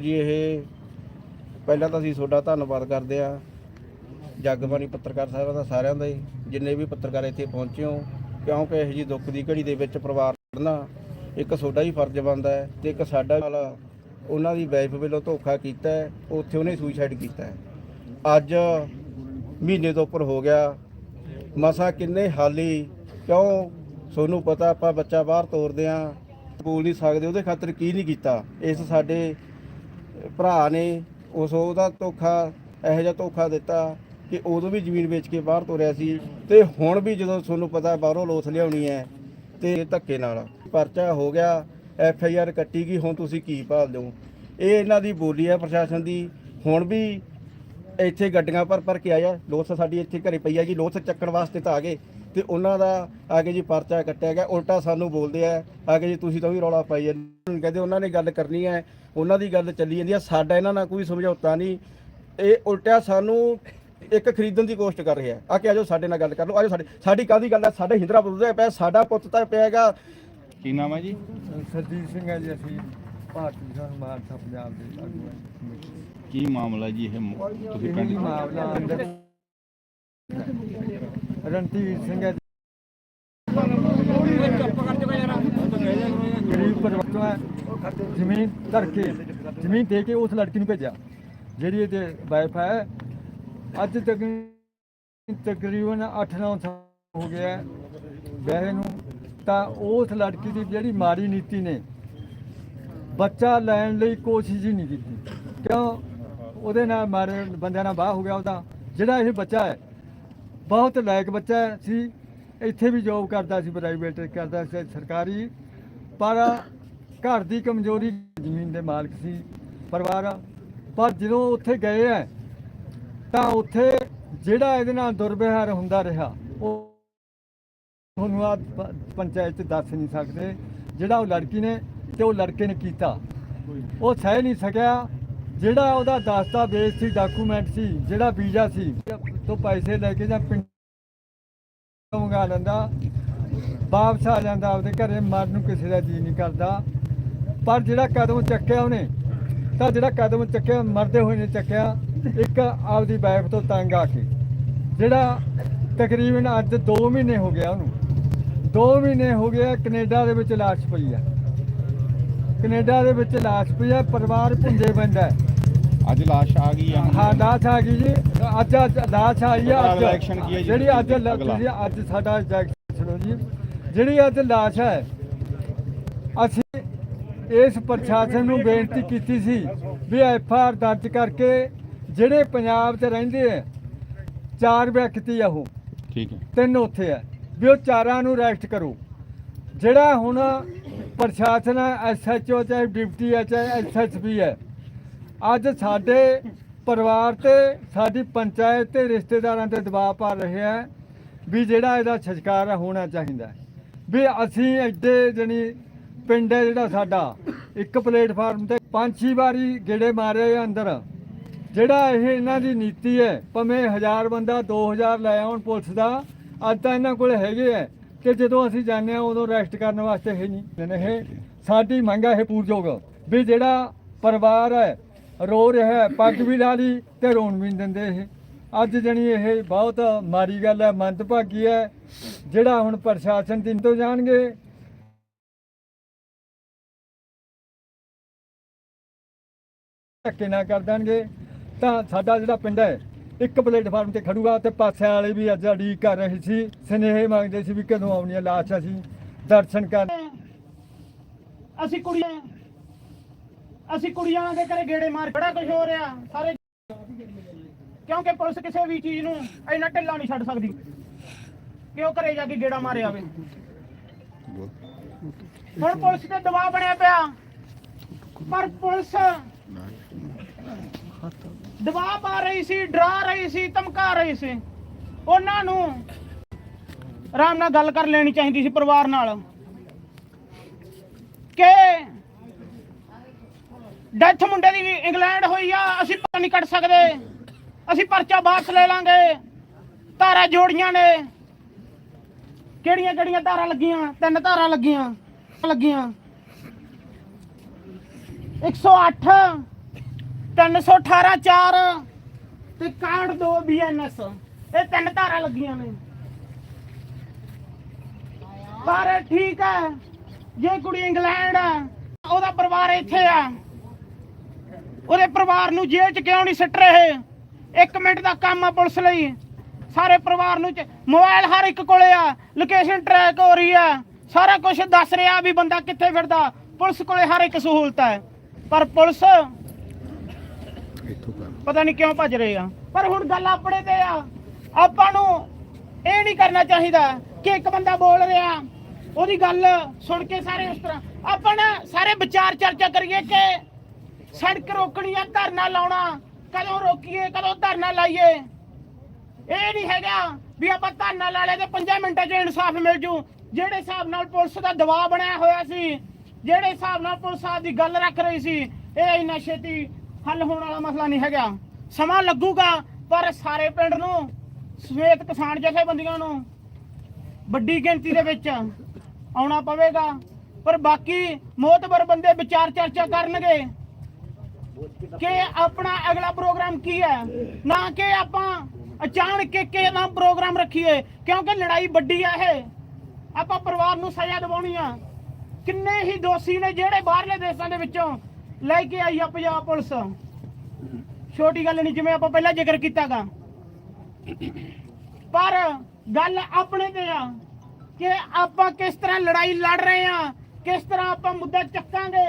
ਜੀ, ਇਹ ਪਹਿਲਾਂ ਤਾਂ ਅਸੀਂ ਤੁਹਾਡਾ ਧੰਨਵਾਦ ਕਰਦੇ ਆ ਜਗਬਾਣੀ ਪੱਤਰਕਾਰ ਸਾਹਿਬਾਂ ਦਾ ਸਾਰਿਆਂ ਦਾ ਹੀ, ਜਿੰਨੇ ਵੀ ਪੱਤਰਕਾਰ ਇੱਥੇ ਪਹੁੰਚੇ ਹੋ, ਕਿਉਂਕਿ ਇਹ ਜੀ ਦੁੱਖ ਦੀ ਘੜੀ ਦੇ ਵਿੱਚ ਪਰਿਵਾਰ ਪੜਨਾ ਇੱਕ ਤੁਹਾਡਾ ਹੀ ਫਰਜ਼ ਬਣਦਾ ਹੈ ਤੇ ਇੱਕ ਸਾਡਾ ਨਾਲ ਉਹਨਾਂ ਦੀ ਵਾਈਫ ਵੱਲੋਂ ਧੋਖਾ ਕੀਤਾ ਹੈ, ਉੱਥੇ ਉਹਨੇ ਸੁਸਾਈਡ ਕੀਤਾ ਹੈ। ਅੱਜ ਮਹੀਨੇ ਤੋਂ ਉੱਪਰ ਹੋ ਗਿਆ, ਮਸਾ ਕਿੰਨੇ ਹਾਲੀ, ਕਿਉਂ ਤੁਹਾਨੂੰ ਪਤਾ ਆਪਾਂ ਬੱਚਾ ਬਾਹਰ ਤੋਰਦੇ ਆ ਬੋਲ ਨਹੀਂ ਸਕਦੇ, ਉਹਦੇ ਖਾਤਰ ਕੀ ਨਹੀਂ ਕੀਤਾ, ਇਸ ਸਾਡੇ ਭਰਾ ਨੇ ਉਸ ਉਹਦਾ ਧੋਖਾ, ਇਹੋ ਜਿਹਾ ਧੋਖਾ ਦਿੱਤਾ ਕਿ ਉਦੋਂ ਵੀ ਜ਼ਮੀਨ ਵੇਚ ਕੇ ਬਾਹਰ ਤੋਰਿਆ ਸੀ ਤੇ ਹੁਣ ਵੀ ਜਦੋਂ ਤੁਹਾਨੂੰ ਪਤਾ ਬਾਹਰੋਂ ਲੋਥ ਲਿਆਉਣੀ ਹੈ ਤੇ ਧੱਕੇ ਨਾਲ। ਪਰਚਾ ਹੋ ਗਿਆ, ਐਫ ਆਈ ਆਰ ਕੱਟੀ ਗਈ, ਹੁਣ ਤੁਸੀਂ ਕੀ ਭਾਲ ਹੋ? ਇਹ ਇਹਨਾਂ ਦੀ ਬੋਲੀ ਹੈ ਪ੍ਰਸ਼ਾਸਨ ਦੀ। ਹੁਣ ਵੀ ਇੱਥੇ ਗੱਡੀਆਂ ਪਰ ਪਰ ਕੇ ਆਇਆ, ਲੋਥ ਸਾਡੀ ਇੱਥੇ ਘਰੇ ਪਈ ਆ ਜੀ, ਲੋਥ ਚੱਕਣ ਵਾਸਤੇ ਤਾਂ ਆ ਗਏ। ਤੇ ਉਹਨਾਂ ਦਾ ਆਗੇ ਜੀ ਪਰਚਾ ਕੱਟਿਆ ਗਿਆ ਉਲਟਾ ਸਾਨੂੰ ਬੋਲਦੇ ਆ ਆਗੇ ਜੀ ਤੁਸੀਂ ਤਾਂ ਵੀ ਰੌਲਾ ਪਾਈ ਜਾਂਦੇ ਕਹਿੰਦੇ ਉਹਨਾਂ ਨੇ ਗੱਲ ਕਰਨੀ ਹੈ ਉਹਨਾਂ ਦੀ ਗੱਲ ਚੱਲੀ ਜਾਂਦੀ ਆ ਸਾਡਾ ਇਹਨਾਂ ਨਾਲ ਕੋਈ ਸਮਝੌਤਾ ਨਹੀਂ। ਇਹ ਉਲਟਾ ਸਾਨੂੰ ਇੱਕ ਖਰੀਦਣ ਦੀ ਕੋਸ਼ਿਸ਼ ਕਰ ਰਿਹਾ। ਆ ਕਿ ਆਜੋ ਸਾਡੇ ਨਾਲ ਗੱਲ ਕਰ ਲਓ ਆਜੋ ਸਾਡੇ ਸਾਡੀ ਕਾਹਦੀ ਗੱਲ ਹੈ? ਸਾਡੇ ਹਿੰਦਰਾ ਬੁੱਧਦਾ ਪਿਆ ਸਾਡਾ ਪੁੱਤ ਤਾਂ ਪਿਆਗਾ ਕੀ ਨਾਮ ਹੈ ਜੀ? ਸਰਜੀਤ ਸਿੰਘ ਹੈ ਜੀ ਅਸੀਂ ਭਾਰਤੀ ਕਿਸਾਨ ਮਾਰਚਾ ਪੰਜਾਬ ਦੇ ਆਗੂ ਹਾਂ ਕੀ ਮਾਮਲਾ ਜੀ ਇਹ? ਤੁਸੀਂ ਪਿੰਡ ਮਾਮਲਾ ਅੰਦਰ ਰਣਧੀਰ ਸਿੰਘ ਹੈ ਗਰੀਬ ਪਰਿਵਾਰ ਤੋਂ ਹੈ। ਜ਼ਮੀਨ ਧਰ ਕੇ ਜ਼ਮੀਨ ਦੇ ਕੇ ਉਸ ਲੜਕੀ ਨੂੰ ਭੇਜਿਆ, ਜਿਹੜੀ ਇਹਦੇ ਵਾਈਫ ਹੈ। ਅੱਜ ਤੱਕ ਤਕਰੀਬਨ 8-9 ਸਾਲ ਹੋ ਗਿਆ ਵੈਸੇ ਨੂੰ। ਤਾਂ ਉਸ ਲੜਕੀ ਦੀ ਜਿਹੜੀ ਮਾੜੀ ਨੀਤੀ ਨੇ, ਬੱਚਾ ਲੈਣ ਲਈ ਕੋਸ਼ਿਸ਼ ਹੀ ਨਹੀਂ ਕੀਤੀ। ਕਿਉਂ? ਉਹਦੇ ਨਾਲ ਮਾਰੇ ਬੰਦਿਆਂ ਨਾਲ ਬਾਹ ਹੋ ਗਿਆ ਉਹਦਾ। ਜਿਹੜਾ ਇਹ ਬੱਚਾ ਹੈ ਬਹੁਤ ਲਾਇਕ ਬੱਚਾ ਸੀ। ਇੱਥੇ ਵੀ ਜੋਬ ਕਰਦਾ ਸੀ ਪ੍ਰਾਈਵੇਟ ਕਰਦਾ ਸੀ, ਸਰਕਾਰੀ। ਪਰ ਘਰ ਦੀ ਕਮਜ਼ੋਰੀ ਜ਼ਮੀਨ ਦੇ ਮਾਲਕ ਸੀ, ਪਰਿਵਾਰ ਪਰ ਜਦੋਂ ਉੱਥੇ ਗਏ ਹੈ ਤਾਂ ਉੱਥੇ ਜਿਹੜਾ ਇਹਦੇ ਨਾਲ ਦੁਰਵਿਵਹਾਰ ਹੁੰਦਾ ਰਿਹਾ, ਉਹ ਤੁਹਾਨੂੰ ਆ ਪੰਚਾਇਤ 'ਚ ਦੱਸ ਨਹੀਂ ਸਕਦੇ। ਜਿਹੜਾ ਉਹ ਲੜਕੀ ਨੇ ਤੇ ਉਹ ਲੜਕੇ ਨੇ ਕੀਤਾ। ਉਹ ਸਹਿ ਨਹੀਂ ਸਕਿਆ। ਜਿਹੜਾ ਉਹਦਾ ਦਸਤਾਵੇਜ਼ ਸੀ ਡਾਕੂਮੈਂਟ ਸੀ, ਜਿਹੜਾ ਵੀਜ਼ਾ ਸੀ ਤੋਂ ਪੈਸੇ ਲੈ ਕੇ ਜਾਂ ਪਿੰਡ ਤੋਂ ਮੰਗਾ ਲੈਂਦਾ, ਵਾਪਸ ਆ ਜਾਂਦਾ, ਆਪਦੇ ਘਰੇ ਮਰਨ ਨੂੰ ਕਿਸੇ ਦਾ ਜੀ ਨਹੀਂ ਕਰਦਾ। ਪਰ ਜਿਹੜਾ ਕਦਮ ਚੱਕਿਆ ਉਹਨੇ, ਤਾਂ ਜਿਹੜਾ ਕਦਮ ਚੱਕਿਆ, ਮਰਦੇ ਹੋਏ ਨੇ ਚੱਕਿਆ, ਇੱਕ ਆਪਦੀ ਵਾਈਫ ਤੋਂ ਤੰਗ ਆ ਕੇ। ਜਿਹੜਾ ਤਕਰੀਬਨ ਅੱਜ 2 ਮਹੀਨੇ ਹੋ ਗਿਆ ਉਹਨੂੰ। 2 ਮਹੀਨੇ ਹੋ ਗਿਆ ਕੈਨੇਡਾ ਦੇ ਵਿੱਚ ਲਾਸ਼ ਪਈ ਆ। ਕੈਨੇਡਾ ਦੇ ਵਿੱਚ ਲਾਸ਼ ਪਈ ਆ, ਪਰਿਵਾਰ ਭੁੰਜੇ ਪੈਂਦਾ ਹੈ। ਅੱਜ ਲਾਸ਼ ਆ ਗਈ ਆ। ਹਾਂ ਲਾਸ਼ ਆ ਗਈ ਜੀ। ਅੱਜ ਅੱਜ ਲਾਸ਼ ਆਈ ਆ ਅੱਜ। action ਕੀ ਹੈ? ਜਿਹੜੀ ਅੱਜ। ਤੁਸੀਂ ਅੱਜ ਸਾਡਾ ਸੁਣੋ ਜੀ। ਜਿਹੜੀ ਅੱਜ ਲਾਸ਼ ਹੈ ਅਸੀਂ ਇਸ ਪ੍ਰਸ਼ਾਸਨ ਨੂੰ ਬੇਨਤੀ ਕੀਤੀ ਸੀ ਵੀ ਐਫ ਆਰ ਦਰਜ ਕਰਕੇ ਜਿਹੜੇ ਪੰਜਾਬ 'ਚ ਰਹਿੰਦੇ ਆ ਚਾਰ ਵਿਅਕਤੀ ਆ ਉਹ। ਠੀਕ ਹੈ। ਤਿੰਨ ਉੱਥੇ ਆ। ਵੀ ਉਹ ਚਾਰਾਂ ਨੂੰ ਅਰੈਸਟ ਕਰੋ। ਜਿਹੜਾ ਹੁਣ ਪ੍ਰਸ਼ਾਸਨ ਐਸਐਚਓ ਚਾਹੇ ਡਿਪਟੀ ਹੈ ਚਾਹੇ ਐਸਐਸਪੀ ਹੈ ਅੱਜ ਸਾਡੇ ਪਰਿਵਾਰ ਤੇ, ਸਾਡੀ ਪੰਚਾਇਤ ਤੇ ਰਿਸ਼ਤੇਦਾਰਾਂ ਤੇ ਦਬਾਅ ਪਾ ਰਹੇ ਹੈ ਵੀ ਜਿਹੜਾ ਇਹਦਾ ਸੰਸਕਾਰ ਹੋਣਾ ਚਾਹੀਦਾ ਵੀ ਅਸੀਂ ਐਡੇ ਜਣੀ ਪਿੰਡ ਹੈ ਜਿਹੜਾ ਸਾਡਾ, ਇੱਕ ਪਲੇਟਫਾਰਮ ਤੇ ਪੰਜ ਛੇ ਵਾਰੀ ਗੇੜੇ ਮਾਰੇ ਅੰਦਰ। ਜਿਹੜਾ ਇਹ ਇਹਨਾਂ ਦੀ ਨੀਤੀ ਹੈ, ਭਾਵੇਂ 1000 ਬੰਦਾ 2000 ਲੈ ਆਉਣ ਪੁਲਿਸ ਦਾ, ਅੱਜ ਤਾਂ ਇਹਨਾਂ ਕੋਲ ਹੈਗੇ ਹੈ ਕਿ ਜਦੋਂ ਅਸੀਂ ਜਾਂਦੇ ਆ ਉਦੋਂ ਰੈਸਟ ਕਰਨ ਵਾਸਤੇ ਹੈ ਨਹੀਂ। ਇਹ ਸਾਡੀ ਮੰਗ ਹੈ ਇਹ ਪੂਰਜੋਗ ਵੀ ਜਿਹੜਾ ਪਰਿਵਾਰ ਹੈ ਰੋ ਰਿਹਾ ਪੱਗ ਵੀ ਲਾ ਲਈ ਤੇ ਰੋਣ ਵੀ ਨਹੀਂ ਦਿੰਦੇ ਇਹ। ਅੱਜ ਜਣੀ ਇਹ ਬਹੁਤ ਮਾੜੀ ਗੱਲ ਹੈ, ਮੰਦਭਾਗੀ ਹੈ, ਜਿਹੜਾ ਹੁਣ ਪ੍ਰਸ਼ਾਸਨ ਦਿਨ ਤੋਂ ਜਾਣਗੇ। ਧੱਕੇ ਨਾ ਕਰ ਦੇਣਗੇ। ਤਾਂ ਸਾਡਾ ਜਿਹੜਾ ਪਿੰਡ ਹੈ, ਇੱਕ ਪਲੇਟਫਾਰਮ ਤੇ ਖੜੂਗਾ ਤੇ ਪਾਸਿਆਂ ਵਾਲੇ ਵੀ ਅੱਜ ਅਡੀਕ ਕਰ ਰਹੇ ਸੀ। ਸਨੇਹ ਮੰਗਦੇ ਸੀ ਵੀ ਕਦੋਂ ਆਉਣੀ ਹੈ ਲਾਸ਼ ਅਸੀਂ, ਦਰਸ਼ਨ ਕਰਨ ਅਸੀਂ ਕੁੜੀਆਂ ਅਸੀਂ ਕੁੜੀਆਂ ਦੇ ਘਰੇ ਗੇੜੇ ਮਾਰ ਬੜਾ ਕੁਝ ਹੋ ਰਿਹਾ। ਸਾਰੇ ਕਿਉਂਕਿ ਪੁਲਿਸ ਕਿਸੇ ਵੀ ਚੀਜ਼ ਨੂੰ ਇੰਨਾ ਢਿੱਲਾ ਨਹੀਂ ਛੱਡ ਸਕਦੀ। ਕਿ ਉਹ ਘਰੇ ਜਾ ਕੇ ਗੇੜਾ ਮਾਰੇ ਆਵੇ ਹੁਣ ਪੁਲਿਸ ਤੇ ਦਬਾਅ ਬਣਿਆ ਪਿਆ। ਪਰ ਪੁਲਿਸ ਦਬਾਅ ਪਾ ਰਹੀ ਸੀ, ਡਰਾ ਰਹੀ ਸੀ, ਧਮਕਾ ਰਹੀ ਸੀ। ਉਹਨਾਂ ਨੂੰ ਆਰਾਮ ਨਾਲ ਗੱਲ ਕਰ ਲੈਣੀ ਚਾਹੀਦੀ ਸੀ ਪਰਿਵਾਰ ਨਾਲ। ਕਿ ਡੈਥ ਮੁੰਡੇ ਦੀ ਇੰਗਲੈਂਡ ਹੋਈ ਆ, ਅਸੀਂ ਪਤਾ ਨਹੀਂ ਕੱਢ ਸਕਦੇ। ਅਸੀਂ ਪਰਚਾ ਵਾਪਸ ਲੈ ਲਾਂਗੇ। ਧਾਰਾ ਜੋੜੀਆਂ ਨੇ। ਕਿਹੜੀਆਂ ਕਿਹੜੀਆਂ ਧਾਰਾ ਲੱਗੀਆਂ? ਤਿੰਨ ਧਾਰਾ ਲੱਗੀਆਂ। ਲੱਗੀਆਂ। 108 318 4 ਤੇ ਕਾਰਡ 2 ਬੀਐਨਐਸ ਇਹ ਤਿੰਨ ਧਾਰਾ ਲੱਗੀਆਂ ਨੇ। ਪਰ ਠੀਕ ਹੈ। ਜੇ ਕੁੜੀ ਇੰਗਲੈਂਡ ਆ, ਉਹਦਾ ਪਰਿਵਾਰ ਇੱਥੇ ਆ। ਉਹਦੇ ਪਰਿਵਾਰ ਨੂੰ ਜੇਲ੍ਹ 'ਚ ਕਿਉਂ ਨਹੀਂ ਸਿੱਟ ਰਹੇ? ਇੱਕ ਮਿੰਟ ਦਾ ਕੰਮ ਆ ਪੁਲਿਸ ਲਈ। ਸਾਰੇ ਪਰਿਵਾਰ ਨੂੰ ਮੋਬਾਈਲ ਹਰ ਇੱਕ ਕੋਲੇ ਆ ਲੋਕੇਸ਼ਨ ਟਰੈਕ ਹੋ ਰਹੀ ਆ। ਸਾਰਾ ਕੁਝ ਦੱਸ ਰਿਹਾ ਵੀ ਬੰਦਾ ਕਿੱਥੇ ਫਿਰਦਾ। ਪੁਲਿਸ ਕੋਲੇ ਹਰ ਇੱਕ ਸਹੂਲਤ ਹੈ ਪਰ ਪੁਲਿਸ ਪਤਾ ਨਹੀਂ ਕਿਉਂ ਭੱਜ ਰਹੇ ਆ। ਪਰ ਹੁਣ ਗੱਲ ਆਪਣੇ ਤੇ ਆ। ਆਪਾਂ ਨੂੰ ਇਹ ਨਹੀਂ ਕਰਨਾ ਚਾਹੀਦਾ ਕਿ ਇੱਕ ਬੰਦਾ ਬੋਲ ਰਿਹਾ। ਉਹਦੀ ਗੱਲ ਸੁਣ ਕੇ ਸਾਰੇ ਉਸ ਤਰ੍ਹਾਂ। ਆਪਾਂ ਨਾ ਸਾਰੇ ਵਿਚਾਰ ਚਰਚਾ ਕਰੀਏ ਕਿ ਸੜਕ ਰੋਕਣੀ ਆ, ਧਰਨਾ ਲਾਉਣਾ। ਕਦੋਂ ਰੋਕੀਏ, ਕਦੋਂ ਧਰਨਾ ਲਾਈਏ? ਇਹ ਨਹੀਂ ਹੈਗਾ ਵੀ ਆਪਾਂ ਧਰਨਾ ਲਾ ਲਿਆ ਤੇ 5 ਮਿੰਟਾਂ 'ਚ ਇਨਸਾਫ ਮਿਲ ਜੂ। ਜਿਹੜੇ ਹਿਸਾਬ ਨਾਲ ਪੁਲਿਸ ਦਾ ਦਬਾਅ ਬਣਿਆ ਹੋਇਆ ਸੀ, ਜਿਹੜੇ ਹਿਸਾਬ ਨਾਲ ਪੁਲਿਸ ਆਪਦੀ ਗੱਲ ਰੱਖ ਰਹੀ ਸੀ, ਇਹ ਇੰਨਾ ਛੇਤੀ ਹੱਲ ਹੋਣ ਵਾਲਾ ਮਸਲਾ ਨਹੀਂ ਹੈਗਾ। ਸਮਾਂ ਲੱਗੂਗਾ, ਪਰ ਸਾਰੇ ਪਿੰਡ ਨੂੰ, ਸਵੇਤ ਕਿਸਾਨ ਜਥੇਬੰਦੀਆਂ ਨੂੰ ਵੱਡੀ ਗਿਣਤੀ ਦੇ ਵਿੱਚ ਆਉਣਾ ਪਵੇਗਾ। ਪਰ ਬਾਕੀ ਮੋਤਬਰ ਬੰਦੇ ਵਿਚਾਰ ਚਰਚਾ ਕਰਨਗੇ। ਕਿ ਆਪਣਾ ਅਗਲਾ ਪ੍ਰੋਗਰਾਮ ਕੀ ਹੈ? ਨਾ ਕਿ ਆਪਾਂ ਅਚਾਨਕ ਕੇ ਨਾ ਪ੍ਰੋਗਰਾਮ ਰੱਖੀਏ, ਕਿਉਂਕਿ ਲੜਾਈ ਵੱਡੀ ਆ ਇਹ। ਆਪਾਂ ਪਰਿਵਾਰ ਨੂੰ ਸਜ਼ਾ ਦਿਵਾਉਣੀ ਆ। ਕਿੰਨੇ ਹੀ ਦੋਸ਼ੀ ਨੇ ਜਿਹੜੇ ਬਾਹਰਲੇ ਦੇਸ਼ਾਂ ਦੇ ਵਿੱਚੋਂ ਲੈ ਕੇ ਆਈ ਆ ਪੰਜਾਬ ਪੁਲਿਸ। ਛੋਟੀ ਗੱਲ ਨਹੀਂ, ਜਿਵੇਂ ਆਪਾਂ ਪਹਿਲਾਂ ਜ਼ਿਕਰ ਕੀਤਾਗਾ। ਪਰ ਗੱਲ ਆਪਣੇ ਤੇ ਆ ਕਿ ਆਪਾਂ ਕਿਸ ਤਰ੍ਹਾਂ ਲੜਾਈ ਲੜ ਰਹੇ ਆ ਕਿਸ ਤਰ੍ਹਾਂ ਆਪਾਂ ਮੁੱਦਾ ਚੱਕਾਂਗੇ?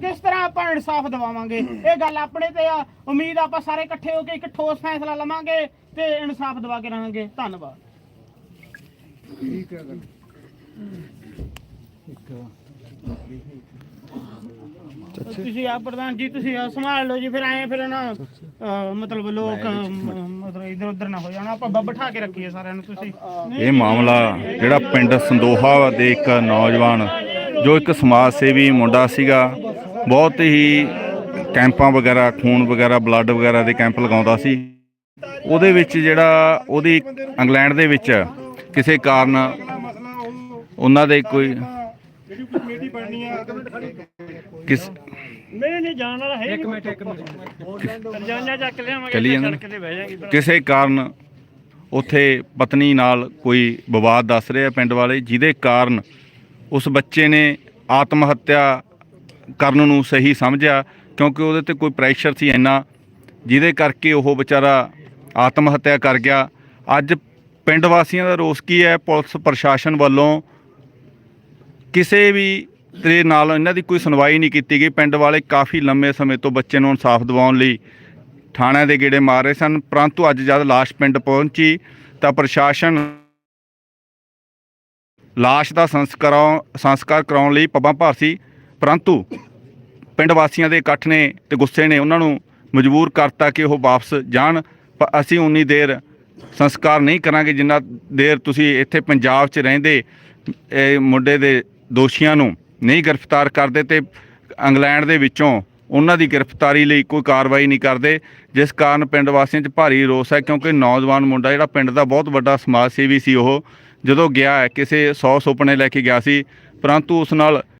ਕਿਸ ਤਰ੍ਹਾਂ ਆਪਾਂ ਇਨਸਾਫ ਦਿਵਾਵਾਂਗੇ? ਇਹ ਗੱਲ ਆਪਣੇ ਤੇ ਆ। ਉਮੀਦ ਆਪਾਂ ਸਾਰੇ ਇਕੱਠੇ ਹੋ ਕੇ ਇੱਕ ਠੋਸ ਫੈਸਲਾ ਲਵਾਂਗੇ ਤੇ ਇਨਸਾਫ ਦਿਵਾ ਕੇ ਰਹਾਂਗੇ। ਧੰਨਵਾਦ। ਤੁਸੀਂ ਆ ਪ੍ਰਧਾਨ ਜੀ ਤੁਸੀਂ ਆਹ ਸੰਭਾਲ ਲਓ ਜੀ ਫਿਰ ਆਏ ਫਿਰ ਨਾ ਅਹ, ਮਤਲਬ ਲੋਕ ਮ- ਮਤਲਬ ਇਧਰ ਉਧਰ ਨਾ ਹੋ ਜਾਣਾ। ਆਪਾਂ ਬ- ਬਿਠਾ ਕੇ ਰੱਖੀਏ ਸਾਰਿਆਂ ਨੂੰ ਤੁਸੀਂ। ਇਹ ਮਾਮਲਾ ਜਿਹੜਾ ਪਿੰਡ ਸੰਦੋਹਾ ਦੇ ਇੱਕ ਨੌਜਵਾਨ ਜੋ ਇੱਕ ਸਮਾਜ ਸੇਵੀ ਮੁੰਡਾ ਸੀਗਾ ਬਹੁਤ ਹੀ ਕੈਂਪਾਂ ਵਗੈਰਾ ਖੂਨ ਵਗੈਰਾ ਬਲੱਡ ਵਗੈਰਾ ਦੇ ਕੈਂਪ ਲਗਾਉਂਦਾ ਸੀ। ਉਹਦੇ ਵਿੱਚ ਜਿਹੜਾ ਉਹਦੀ ਇੰਗਲੈਂਡ ਦੇ ਵਿੱਚ ਕਿਸੇ ਕਾਰਨ ਉਹਨਾਂ ਦੇ ਕੋਈ ਕਿਸ ਮੇਰੇ ਨਹੀਂ ਜਾਣ ਵਾਲਾ ਹੈ ਇੱਕ ਮਿੰਟ ਇੱਕ ਮਿੰਟ। ਰਜਾਨਾ ਚੱਕ ਲਿਆਵਾਂਗੇ ਚੱਲੀ ਜਾਂਦੇ ਨੇ। ਸੜਕ ਤੇ ਬਹਿ ਜਾਾਂਗੇ। ਕਿਸੇ ਕਾਰਨ ਉੱਥੇ ਪਤਨੀ ਨਾਲ ਕੋਈ ਵਿਵਾਦ ਦੱਸ ਰਿਹਾ ਪਿੰਡ ਵਾਲੇ ਜਿਹਦੇ ਕਾਰਨ ਉਸ ਬੱਚੇ ਨੇ ਆਤਮ ਹੱਤਿਆ ਕਰਨ ਨੂੰ ਸਹੀ ਸਮਝਿਆ, ਕਿਉਂਕਿ ਉਹਦੇ ਤੇ ਕੋਈ ਪ੍ਰੈਸ਼ਰ ਸੀ ਇੰਨਾ, ਜਿਹਦੇ ਕਰਕੇ ਉਹ ਵਿਚਾਰਾ ਆਤਮ ਹੱਤਿਆ ਕਰ ਗਿਆ। ਅੱਜ ਪਿੰਡ ਵਾਸੀਆਂ ਦਾ ਰੋਸ ਕੀ ਹੈ? ਪੁਲਿਸ ਪ੍ਰਸ਼ਾਸਨ ਵੱਲੋਂ ਕਿਸੇ ਵੀ ਦੇ ਨਾਲ ਇਹਨਾਂ ਦੀ ਕੋਈ ਸੁਣਵਾਈ ਨਹੀਂ ਕੀਤੀ ਗਈ। ਪਿੰਡ ਵਾਲੇ ਕਾਫੀ ਲੰਮੇ ਸਮੇਂ ਤੋਂ ਬੱਚੇ ਨੂੰ ਇਨਸਾਫ ਦਿਵਾਉਣ ਲਈ ਥਾਣਿਆਂ ਦੇ ਗੇੜੇ ਮਾਰ ਰਹੇ ਸਨ, ਪਰੰਤੂ ਅੱਜ ਜਦ ਲਾਸ਼ ਪਿੰਡ ਪਹੁੰਚੀ ਤਾਂ ਪ੍ਰਸ਼ਾਸਨ ਲਾਸ਼ ਦਾ ਸੰਸਕਾਰ ਸੰਸਕਾਰ ਕਰਾਉਣ ਲਈ ਪੱਬਾਂ ਭਾਰ ਸੀ, ਪਰੰਤੂ ਪਿੰਡ ਵਾਸੀਆਂ ਦੇ ਇਕੱਠ ਨੇ ਤੇ ਗੁੱਸੇ ਨੇ ਉਹਨਾਂ ਨੂੰ ਮਜਬੂਰ ਕਰਤਾ ਕਿ ਉਹ ਵਾਪਸ ਜਾਣ। ਪਰ ਅਸੀਂ ਉਨੀ ਦੇਰ ਸੰਸਕਾਰ ਨਹੀਂ ਕਰਾਂਗੇ, ਜਿੰਨਾ ਦੇਰ ਤੁਸੀਂ ਇੱਥੇ ਪੰਜਾਬ 'ਚ ਰਹਿੰਦੇ, ਇਹ ਮੁੰਡੇ ਦੇ ਦੋਸ਼ੀਆਂ ਨੂੰ ਨਹੀਂ ਗ੍ਰਿਫਤਾਰ ਕਰਦੇ ਤੇ ਇੰਗਲੈਂਡ ਦੇ ਵਿੱਚੋਂ ਉਹਨਾਂ ਦੀ ਗ੍ਰਿਫਤਾਰੀ ਲਈ ਕੋਈ ਕਾਰਵਾਈ ਨਹੀਂ ਕਰਦੇ, ਜਿਸ ਕਾਰਨ ਪਿੰਡ ਵਾਸੀਆਂ 'ਚ ਭਾਰੀ ਰੋਸ ਹੈ, ਕਿਉਂਕਿ ਨੌਜਵਾਨ ਮੁੰਡਾ ਜਿਹੜਾ ਪਿੰਡ ਦਾ ਬਹੁਤ ਵੱਡਾ ਸਮਾਜ ਸੇਵੀ ਸੀ ਉਹ ਜਦੋਂ ਗਿਆ ਕਿਸੇ ਸੌ ਸੁਪਨੇ ਲੈ ਕੇ ਗਿਆ ਸੀ ਪਰੰਤੂ ਉਸ ਨਾਲ